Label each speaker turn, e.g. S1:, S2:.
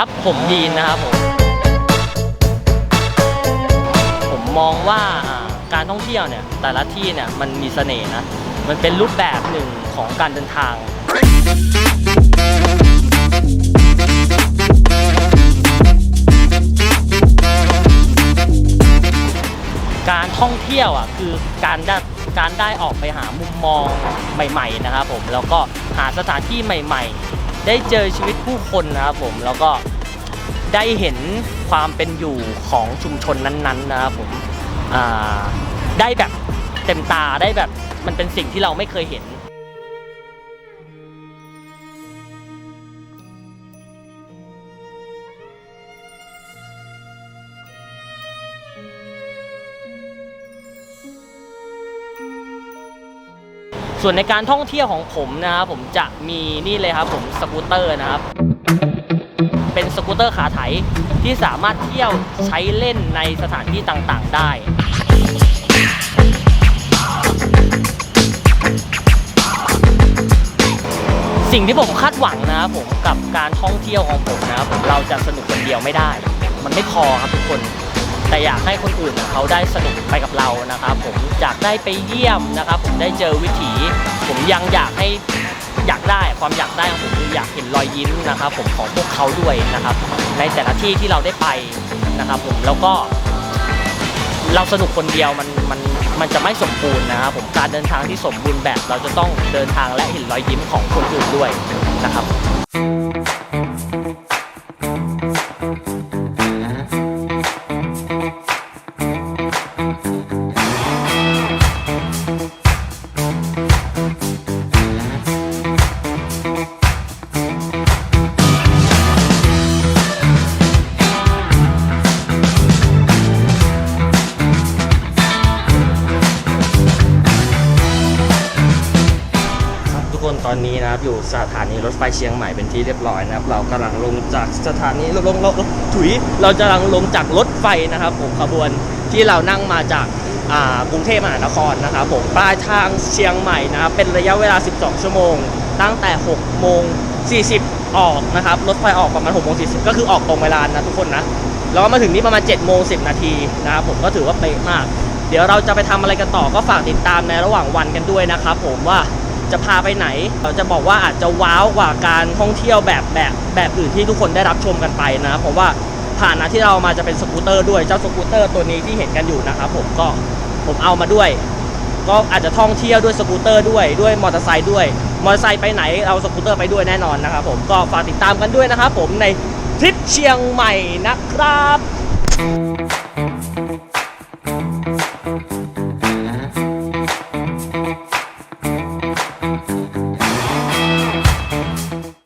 S1: ครับผมยีนนะครับผมผมมองว่าการท่องเที่ยวเนี่ยแต่ละที่เนี่ยมันมีเสน่ห์นะมันเป็นรูปแบบหนึ่งของการเดินทางการท่องเที่ยวอะคือการได้การได้ออกไปหามุมมองใหม่ ๆ นะครับผมแล้วก็หาสถานที่ใหม่ ๆ ได้เจอชีวิตผู้คนนะครับผมแล้วก็ได้เห็นความเป็นอยู่ของชุมชนนั้นๆนะครับผมได้แบบเต็มตาได้แบบมันเป็นสิ่งที่เราไม่เคยเห็น ส่วนในการท่องเที่ยวของผมนะครับผมจะมีนี่เลยครับผมสกูตเตอร์นะครับ เป็นสกูตเตอร์ขาไถที่สามารถเที่ยวใช้เล่นในสถานที่ต่างๆได้สิ่งที่ผมคาดหวังนะครับผมกับการท่องเที่ยวของผมนะครับผมเราจะสนุกคนเดียวไม่ได้ มันไม่พอครับทุกคน แต่อยากให้คนอื่นเขาได้สนุกไปกับเรานะครับ ผมอยากได้ไปเยี่ยมนะครับ ผมได้เจอวิถี ผมยังอยากให้อยากได้ความอยากได้ของผมคืออยากเห็นรอยยิ้มนะครับ ผมของพวกเขาด้วยนะครับ ในแต่ละที่ที่เราได้ไปนะครับ ผมแล้วก็ เราสนุกคนเดียวมันมันมันจะไม่สมบูรณ์นะครับ ผมการเดินทางที่สมบูรณ์แบบ เราจะต้องเดินทางและเห็นรอยยิ้มของคนอื่นด้วยนะครับ ตอนนี้นะครับอยู่สถานีรถไฟเชียงใหม่เป็นที่เรียบร้อยนะครับ เรากำลังลงจากสถานีลงลงลงลงถุยเราจะกำลังลงจากรถไฟนะครับผมขบวนที่เรานั่งมาจากกรุงเทพมหานครนะครับผมปลายทางเชียงใหม่นะครับเป็นระยะเวลา 12 ชั่วโมง ตั้งแต่ 6 โมง 40 ออกนะครับรถไฟออกประมาณ 6 โมง 40 ก็คือออกตรงเวลานะทุกคนนะแล้วก็มาถึงนี่ประมาณ 7 โมง 10 นาทีนะครับผมก็ถือว่าเป๊ะมาก เดี๋ยวเราจะไปทำอะไรกันต่อก็ฝากติดตามในระหว่างวันกันด้วยนะครับผมว่า จะพาไปไหน เราจะบอกว่าอาจจะว้าวกว่าการท่องเที่ยวแบบแบบแบบอื่นที่ทุกคนได้รับชมกันไปนะครับผมว่าผ่านนะที่เรามาจะเป็นสกูตเตอร์ด้วยเจ้าสกูตเตอร์ตัวนี้ที่เห็นกันอยู่นะครับผมก็ผมเอามาด้วย ก็อาจจะท่องเที่ยวด้วยสกูตเตอร์ด้วยด้วยมอเตอร์ไซค์ด้วยมอเตอร์ไซค์ไปไหนเอาสกูตเตอร์ไปด้วยแน่นอนนะครับผมก็ฝากติดตามกันด้วยนะครับผมในทริปเชียงใหม่นะครับ